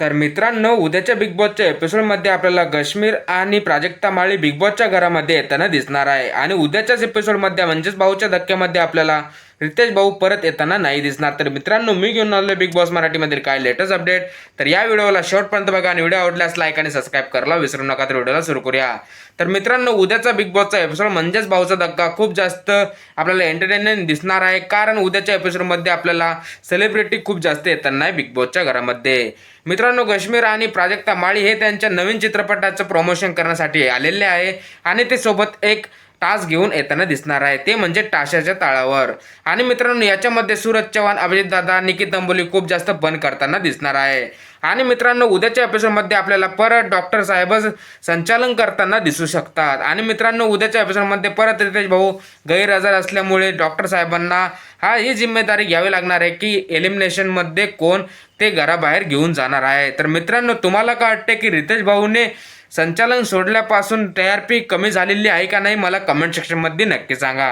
तर मित्रांनो उद्याच्या बिग बॉसच्या एपिसोडमध्ये आपल्याला कश्मीर आणि प्राजक्ता माळी बिग बॉसच्या घरामध्ये येताना दिसणार आहे. आणि उद्याच्याच एपिसोडमध्ये म्हणजेच भाऊच्या धक्क्यामध्ये आपल्याला रितेश भाऊ परत येताना नाही दिसणार. तर मित्रांनो मी घेऊन आलो बिग बॉस मराठीमधील काय लेटेस्ट अपडेट तर या व्हिडिओला शेवटपर्यंत बघा आणि व्हिडिओ आवडल्यास लाईक आणि सबस्क्राईब करायला विसरू नका. तर व्हिडिओला सुरू करूया. तर मित्रांनो उद्याचा बिग बॉसचा एपिसोड म्हणजेच भाऊचा धक्का खूप जास्त आपल्याला एंटरटेनमेंट दिसणार आहे. कारण उद्याच्या एपिसोडमध्ये आपल्याला सेलिब्रिटी खूप जास्त येताना आहे बिग बॉसच्या घरामध्ये. मित्रांनो कश्मीर आणि प्राजक्ता माळी हे त्यांच्या नवीन चित्रपटाचं प्रमोशन करण्यासाठी आलेले आहे. आणि ते सोबत एक टास घेऊन येताना दिसणार आहे. ते म्हणजे टाशाच्या ताळावर. आणि मित्रांनो याच्यामध्ये सूरज चव्हाण अभिजित दादा निकित अंबोली खूप जास्त बंद करताना दिसणार आहे. आणि मित्रांनो उद्याच्या एपिसोडमध्ये आपल्याला परत डॉक्टर साहेबच संचालन करताना दिसू शकतात. आणि मित्रांनो उद्याच्या एपिसोडमध्ये परत रितेश भाऊ गैरहजर असल्यामुळे डॉक्टर साहेबांना हा ही जिम्मेदारी घ्यावी लागणार आहे की एलिमिनेशनमध्ये कोण ते घराबाहेर घेऊन जाणार आहे. तर मित्रांनो तुम्हाला काय वाटते की रितेश भाऊने संचालन सोडल्यापासून टी आर पी कमी झालेली आहे का नाही मला कमेंट सेक्शनमध्ये नक्की सांगा.